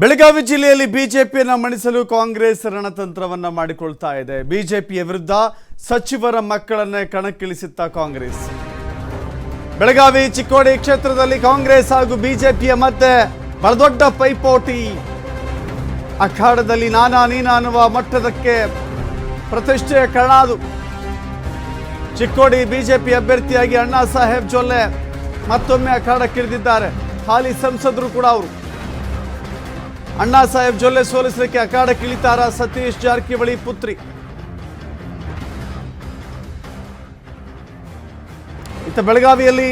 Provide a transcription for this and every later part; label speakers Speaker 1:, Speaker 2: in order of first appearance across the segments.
Speaker 1: ಬೆಳಗಾವಿ ಜಿಲ್ಲೆಯಲ್ಲಿ ಬಿಜೆಪಿಯನ್ನು ಮಣಿಸಲು ಕಾಂಗ್ರೆಸ್ ರಣತಂತ್ರವನ್ನು ಮಾಡಿಕೊಳ್ತಾ ಇದೆ. ಬಿಜೆಪಿಯ ವಿರುದ್ಧ ಸಚಿವರ ಮಕ್ಕಳನ್ನೇ ಕಣಕ್ಕಿಳಿಸುತ್ತಾ ಕಾಂಗ್ರೆಸ್. ಬೆಳಗಾವಿ ಚಿಕ್ಕೋಡಿ ಕ್ಷೇತ್ರದಲ್ಲಿ ಕಾಂಗ್ರೆಸ್ ಹಾಗೂ ಬಿಜೆಪಿಯ ಮತ್ತೆ ಬಲದೊಡ್ಡ ದೊಡ್ಡ ಪೈಪೋಟಿ. ಅಖಾಡದಲ್ಲಿ ನಾನಾ ನೀನಾ ಅನ್ನುವ ಮಟ್ಟದಕ್ಕೆ ಪ್ರತಿಷ್ಠೆಯ ಕಣ ಅದು ಚಿಕ್ಕೋಡಿ ಬಿಜೆಪಿ ಅಭ್ಯರ್ಥಿಯಾಗಿ ಅಣ್ಣಾ ಸಾಹೇಬ್ ಜೊಲ್ಲೆ ಮತ್ತೊಮ್ಮೆ ಅಖಾಡಕ್ಕಿಳಿದಿದ್ದಾರೆ. ಹಾಲಿ ಸಂಸದರು ಕೂಡ ಅವರು. ಅಣ್ಣಾ ಸಾಹೇಬ್ ಜೊಲ್ಲೆ ಸೋಲಿಸಲಿಕ್ಕೆ ಅಖಾಡಕ್ಕಿಳಿತಾರ ಸತೀಶ್ ಜಾರಕಿಹೊಳಿ ಪುತ್ರಿ. ಇತ್ತ ಬೆಳಗಾವಿಯಲ್ಲಿ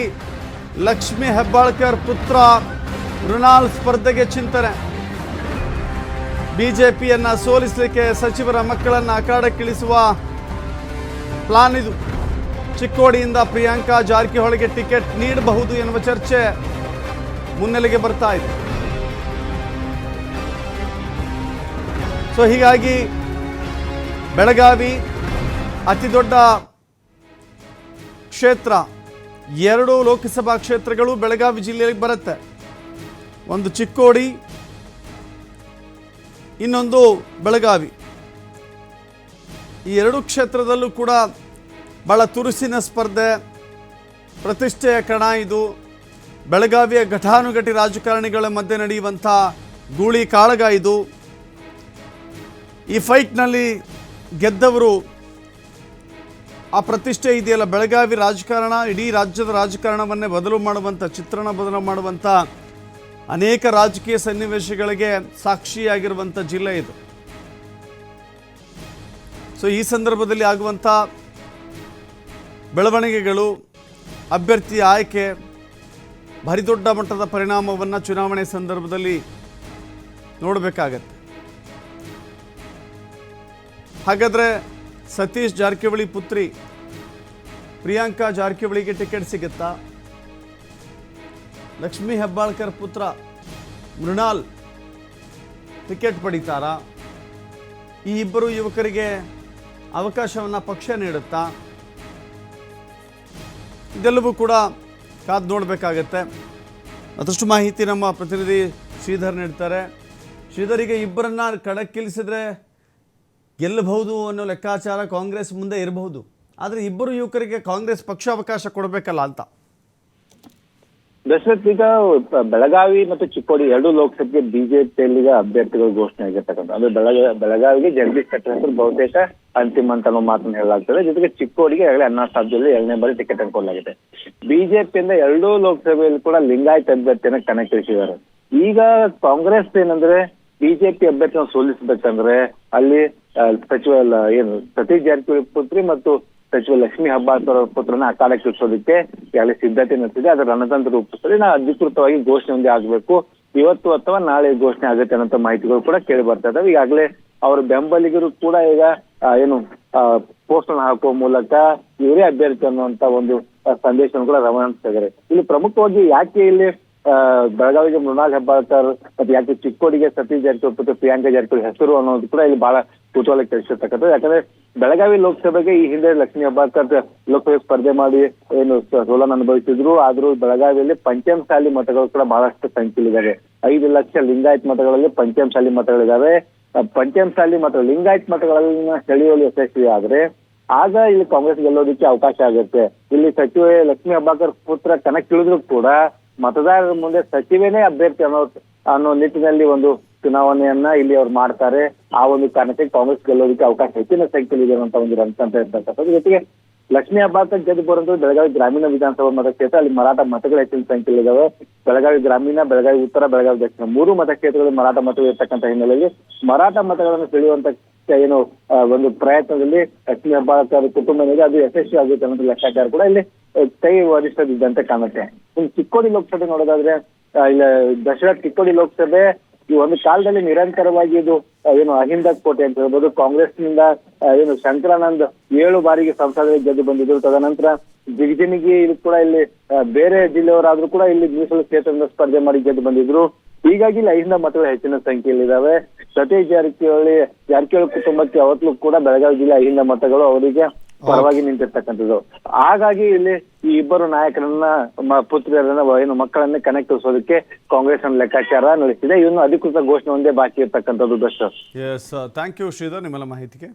Speaker 1: ಲಕ್ಷ್ಮಿ ಹೆಬ್ಬಾಳ್ಕರ್ ಪುತ್ರ ಮೃಣಾಲ್ ಸ್ಪರ್ಧೆಗೆ ಚಿಂತನೆ. ಬಿಜೆಪಿಯನ್ನ ಸೋಲಿಸಲಿಕ್ಕೆ ಸಚಿವರ ಮಕ್ಕಳನ್ನ ಅಖಾಡಕ್ಕಿಳಿಸುವ ಪ್ಲಾನ್ ಇದು. ಚಿಕ್ಕೋಡಿಯಿಂದ ಪ್ರಿಯಾಂಕಾ ಜಾರಕಿಹೊಳಿಗೆ ಟಿಕೆಟ್ ನೀಡಬಹುದು ಎನ್ನುವ ಚರ್ಚೆ ಮುನ್ನೆಲೆಗೆ ಬರ್ತಾ ಇದೆ. ಸೊ ಹೀಗಾಗಿ ಬೆಳಗಾವಿ ಅತಿ ದೊಡ್ಡ ಕ್ಷೇತ್ರ, ಎರಡು ಲೋಕಸಭಾ ಕ್ಷೇತ್ರಗಳು ಬೆಳಗಾವಿ ಜಿಲ್ಲೆಯಲ್ಲಿ ಬರುತ್ತೆ. ಒಂದು ಚಿಕ್ಕೋಡಿ, ಇನ್ನೊಂದು ಬೆಳಗಾವಿ. ಈ ಎರಡು ಕ್ಷೇತ್ರದಲ್ಲೂ ಕೂಡ ಬಹಳ ತುರುಸಿನ ಸ್ಪರ್ಧೆ, ಪ್ರತಿಷ್ಠೆಯ ಕಣ ಇದು. ಬೆಳಗಾವಿಯ ಘಟಾನುಘಟಿ ರಾಜಕಾರಣಿಗಳ ಮಧ್ಯೆ ನಡೆಯುವಂಥ ಗೂಳಿ ಕಾಳಗ ಇದು. ಈ ಫೈಟ್ನಲ್ಲಿ ಗೆದ್ದವರು ಆ ಪ್ರತಿಷ್ಠೆ ಇದೆಯಲ್ಲ? ಬೆಳಗಾವಿ ರಾಜಕಾರಣ, ಇಡೀ ರಾಜ್ಯದ ರಾಜಕಾರಣವನ್ನೇ ಬದಲು ಮಾಡುವಂಥ, ಚಿತ್ರಣ ಬದಲು ಮಾಡುವಂಥ ಅನೇಕ ರಾಜಕೀಯ ಸನ್ನಿವೇಶಗಳಿಗೆ ಸಾಕ್ಷಿಯಾಗಿರುವಂಥ ಜಿಲ್ಲೆ ಇದು. ಸೊ ಈ ಸಂದರ್ಭದಲ್ಲಿ ಆಗುವಂಥ ಬೆಳವಣಿಗೆಗಳು, ಅಭ್ಯರ್ಥಿ ಆಯ್ಕೆ, ಭಾರಿ ದೊಡ್ಡ ಮಟ್ಟದ ಪರಿಣಾಮವನ್ನು ಚುನಾವಣೆ ಸಂದರ್ಭದಲ್ಲಿ ನೋಡಬೇಕಾಗತ್ತೆ. ಹಾಗಾದರೆ ಸತೀಶ್ ಜಾರಕಿಹೊಳಿ ಪುತ್ರಿ ಪ್ರಿಯಾಂಕಾ ಜಾರಕಿಹೊಳಿಗೆ ಟಿಕೆಟ್ ಸಿಗುತ್ತಾ? ಲಕ್ಷ್ಮೀ ಹೆಬ್ಬಾಳ್ಕರ್ ಪುತ್ರ ಮೃಣಾಲ್ ಟಿಕೆಟ್ ಪಡಿತಾರಾ? ಈ ಇಬ್ಬರು ಯುವಕರಿಗೆ ಅವಕಾಶವನ್ನು ಪಕ್ಷ ನೀಡುತ್ತಾ? ಇದೆಲ್ಲವೂ ಕೂಡ ಕಾದು ನೋಡಬೇಕಾಗತ್ತೆ. ಮತ್ತಷ್ಟು ಮಾಹಿತಿ ನಮ್ಮ ಪ್ರತಿನಿಧಿ ಶ್ರೀಧರ್ ನೀಡ್ತಾರೆ. ಶ್ರೀಧರಿಗೆ ಇಬ್ಬರನ್ನ ಕಣಕ್ಕಿಳಿಸಿದ್ರೆ ಗೆಲ್ಲಬಹುದು ಅನ್ನೋ ಲೆಕ್ಕಾಚಾರ ಕಾಂಗ್ರೆಸ್ ಮುಂದೆ ಇರಬಹುದು. ಆದರೆ ಇಬ್ಬರು ಯುವಕರಿಗೆ ಕಾಂಗ್ರೆಸ್ ಪಕ್ಷ ಅವಕಾಶ ಕೊಡಬೇಕಲ್ಲ ಅಂತ.
Speaker 2: ದಶರಥ್, ಈಗ ಬೆಳಗಾವಿ ಮತ್ತು ಚಿಕ್ಕೋಡಿ ಎರಡು ಲೋಕಸಭೆಗೆ ಬಿಜೆಪಿಯಲ್ಲಿ ಅಭ್ಯರ್ಥಿಗಳು ಘೋಷಣೆ ಆಗಿರ್ತಕ್ಕಂಥ ಅಂದ್ರೆ ಬೆಳಗ, ಬೆಳಗಾವಿಗೆ ಜಗದೀಶ್ ಶೆಟ್ಟರ್ ಹೆಸರು ಬಹುತೇಕ ಅಂತಿಮ ಅಂತ ಅನ್ನೋ ಮಾತನ್ನ ಹೇಳಲಾಗ್ತದೆ. ಜೊತೆಗೆ ಚಿಕ್ಕೋಡಿಗೆ ಆಗಲೇ ಅಣ್ಣಾ ಸಾಧ್ಯದಲ್ಲಿ ಎರಡನೇ ಬಾರಿ ಟಿಕೆಟ್ ಅನ್ಕೊಳ್ಳಲಾಗಿದೆ ಬಿಜೆಪಿಯಿಂದ ಎರಡೂ ಲೋಕಸಭೆಯಲ್ಲಿ ಕೂಡ ಲಿಂಗಾಯತ್ ಅಭ್ಯರ್ಥಿಯನ್ನ ಕಣಕ್ಕಿಳಿಸಿದ್ದಾರೆ. ಈಗ ಕಾಂಗ್ರೆಸ್ ಏನಂದ್ರೆ ಬಿಜೆಪಿ ಅಭ್ಯರ್ಥಿಯನ್ನು ಸೋಲಿಸಬೇಕಂದ್ರೆ ಅಲ್ಲಿ ಸಚಿವ ಏನು, ಸತೀಶ್ ಜಾರಕಿಹೊಳಿ ಪುತ್ರಿ ಮತ್ತು ಸಚಿವ ಲಕ್ಷ್ಮಿ ಹೆಬ್ಬಾಳ್ಕರ್ ಅವರ ಪುತ್ರನ ಅಕಾಲಕ್ಕೆ ಇರಿಸೋದಕ್ಕೆ ಈಗಾಗಲೇ ಸಿದ್ಧತೆ ನಡೆಸಿದೆ ಅದರ ರಣತಂತ್ರ ರೂಪಿಸಲಿ ನಾ ಅಧಿಕೃತವಾಗಿ ಘೋಷಣೆ ಒಂದೇ ಆಗಬೇಕು. ಇವತ್ತು ಅಥವಾ ನಾಳೆ ಘೋಷಣೆ ಆಗುತ್ತೆ ಅನ್ನೋ ಮಾಹಿತಿಗಳು ಕೂಡ ಕೇಳಿ ಬರ್ತಾ ಈಗಾಗಲೇ ಅವರ ಬೆಂಬಲಿಗರು ಕೂಡ ಈಗ ಏನು ಪೋಸ್ಟ್ ಹಾಕುವ ಮೂಲಕ ಇವರೇ ಅಭ್ಯರ್ಥಿ ಅನ್ನುವಂತ ಒಂದು ಸಂದೇಶವನ್ನು ಕೂಡ ರವಾನಿಸ್ತಾ ಇಲ್ಲಿ ಪ್ರಮುಖವಾಗಿ ಯಾಕೆ ಇಲ್ಲಿ ಬೆಳಗಾವಿಗೆ ಮೃಣಾಲ್ ಹೆಬ್ಬಾಳ್ಕರ್ ಮತ್ತೆ ಯಾಕೆ ಚಿಕ್ಕೋಡಿಗೆ ಸತೀಶ್ ಜಾರಕಿಹೊಳಿ ಪುತ್ರ ಪ್ರಿಯಾಂಕಾ ಜಾರಕಿಹೊಳಿ ಹೆಸರು ಅನ್ನೋದು ಕೂಡ ಇಲ್ಲಿ ಬಹಳ ಕುತೂಹಲ ಕೆಡಿಸಿರ್ತಕ್ಕಂಥದ್ದು. ಯಾಕಂದ್ರೆ ಬೆಳಗಾವಿ ಲೋಕಸಭೆಗೆ ಈ ಹಿಂದೆ ಲಕ್ಷ್ಮೀ ಹೆಬ್ಬಾಳ್ಕರ್ ಲೋಕಸಭೆ ಸ್ಪರ್ಧೆ ಮಾಡಿ ಏನು ಸೋಲನ್ನು ಅನುಭವಿಸಿದ್ರು. ಆದ್ರೂ ಬೆಳಗಾವಿಯಲ್ಲಿ ಪಂಚಮಸಾಲಿ ಮತಗಳು ಕೂಡ ಬಹಳಷ್ಟು ಸಂಖ್ಯೆಯಲ್ಲಿದ್ದಾವೆ. ಐದು ಲಕ್ಷ ಲಿಂಗಾಯತ್ ಮತಗಳಲ್ಲಿ ಪಂಚಮಸಾಲಿ ಮತಗಳಿದ್ದಾವೆ. ಪಂಚಮ ಪಂಚಮಸಾಲಿ ಮತ, ಲಿಂಗಾಯತ್ ಮತಗಳನ್ನ ಸೆಳೆಯುವಲ್ಲಿ ಯಶಸ್ವಿ ಆದ್ರೆ ಆಗ ಇಲ್ಲಿ ಕಾಂಗ್ರೆಸ್ ಗೆಲ್ಲೋದಕ್ಕೆ ಅವಕಾಶ ಆಗುತ್ತೆ. ಇಲ್ಲಿ ಸಚಿವೆ ಲಕ್ಷ್ಮೀ ಹೆಬ್ಬಾಳ್ಕರ್ ಪುತ್ರ ಕಣಕ್ಕಿಳಿದ್ರು ಕೂಡ ಮತದಾರರ ಮುಂದೆ ಸಚಿವನೇ ಅಭ್ಯರ್ಥಿ ಅನ್ನೋ ಅನ್ನೋ ನಿಟ್ಟಿನಲ್ಲಿ ಒಂದು ಚುನಾವಣೆಯನ್ನ ಇಲ್ಲಿ ಅವ್ರು ಮಾಡ್ತಾರೆ. ಆ ಒಂದು ಕಾರಣಕ್ಕೆ ಕಾಂಗ್ರೆಸ್ ಗೆಲ್ಲೋದಕ್ಕೆ ಅವಕಾಶ ಹೆಚ್ಚಿನ ಸಂಖ್ಯೆಯಲ್ಲಿ ಇದೆ ಅಂತ ಒಂದು ರಂತಂತ ಇರ್ತಕ್ಕಂಥದ್ದು. ಜೊತೆಗೆ ಲಕ್ಷ್ಮೀ ಹೆಬ್ಬಾಳ್ಕರ್ ಗೆದ್ದು ಬರೋದು ಬೆಳಗಾವಿ ಗ್ರಾಮೀಣ ವಿಧಾನಸಭಾ ಮತಕ್ಷೇತ್ರ. ಅಲ್ಲಿ ಮರಾಠ ಮತಗಳು ಹೆಚ್ಚಿನ ಸಂಖ್ಯೆಯಲ್ಲಿ ಇದಾವೆ. ಬೆಳಗಾವಿ ಗ್ರಾಮೀಣ, ಬೆಳಗಾವಿ ಉತ್ತರ, ಬೆಳಗಾವಿ ದಕ್ಷಿಣ ಮೂರು ಮತಕ್ಷೇತ್ರಗಳಲ್ಲಿ ಮರಾಠ ಮತಗಳು ಇರ್ತಕ್ಕಂಥ ಹಿನ್ನೆಲೆಯಲ್ಲಿ ಮರಾಠ ಮತಗಳನ್ನು ಸೆಳೆಯುವಂತ ಏನು ಒಂದು ಪ್ರಯತ್ನದಲ್ಲಿ ಲಕ್ಷ್ಮೀ ಹಬ್ಬ ಕುಟುಂಬ ಏನಿದೆ ಅದು ಯಶಸ್ವಿ ಆಗುತ್ತೆ ಅನ್ನೋದು ಲೆಕ್ಕಾಚಾರ ಕೂಡ ಇಲ್ಲಿ ಕೈ ವರಿಷ್ಠದಿದ್ದಂತೆ ಕಾಣುತ್ತೆ. ಇನ್ನು ಚಿಕ್ಕೋಡಿ ಲೋಕಸಭೆ ನೋಡೋದಾದ್ರೆ ಇಲ್ಲ ದಸರಾ ಚಿಕ್ಕೋಡಿ ಲೋಕಸಭೆ ಈ ಒಂದು ಕಾಲದಲ್ಲಿ ನಿರಂತರವಾಗಿ ಇದು ಏನು ಅಹಿಂದ ಕೋಟೆ ಅಂತ ಹೇಳ್ಬೋದು ಕಾಂಗ್ರೆಸ್ನಿಂದ ಏನು ಶಂಕರಾನಂದ್ ಏಳು ಬಾರಿಗೆ ಸಂಸದರಿಗೆ ಗೆದ್ದು ಬಂದಿದ್ರು. ತದನಂತರ ಜಿಗಜಿಣಿಗಿ ಇಲ್ಲಿ ಕೂಡ ಇಲ್ಲಿ ಬೇರೆ ಜಿಲ್ಲೆಯವರಾದ್ರೂ ಕೂಡ ಇಲ್ಲಿ ಮೀಸಲು ಕ್ಷೇತ್ರದಿಂದ ಸ್ಪರ್ಧೆ ಮಾಡಿ ಗೆದ್ದು ಬಂದಿದ್ರು. ಹೀಗಾಗಿ ಇಲ್ಲಿ ಅಹಿಂದ ಮತಗಳು ಹೆಚ್ಚಿನ ಸಂಖ್ಯೆಯಲ್ಲಿದ್ದಾವೆ. ಸತೀಶ್ ಜಾರಕಿಹೊಳಿ ಜಾರಕಿಹೊಳಿ ಕುಟುಂಬಕ್ಕೆ ಅವತ್ತು ಕೂಡ ಬೆಳಗಾವಿ ಜಿಲ್ಲೆ ಅಹಿಂದ ಮತಗಳು. ಅವರಿಗೆ ಪರವಾಗಿ ನಿಂತಿರ್ತಕ್ಕಂಥದ್ದು. ಹಾಗಾಗಿ ಇಲ್ಲಿ ಈ ಇಬ್ಬರು ನಾಯಕರನ್ನ ಪುತ್ರಿಯರನ್ನ, ಏನು ಮಕ್ಕಳನ್ನ ಕನೆಕ್ಟಿಸೋದಕ್ಕೆ ಕಾಂಗ್ರೆಸ್ ಲೆಕ್ಕಾಚಾರ ನಡೆಸಿದೆ. ಇವನು ಅಧಿಕೃತ ಘೋಷಣೆ ಒಂದೇ ಬಾಕಿ ಇರ್ತಕ್ಕಂಥದ್ದು, Darshan.
Speaker 1: Yes thank you Shridhar, ನಿಮ್ಮೆಲ್ಲ ಮಾಹಿತಿಗೆ.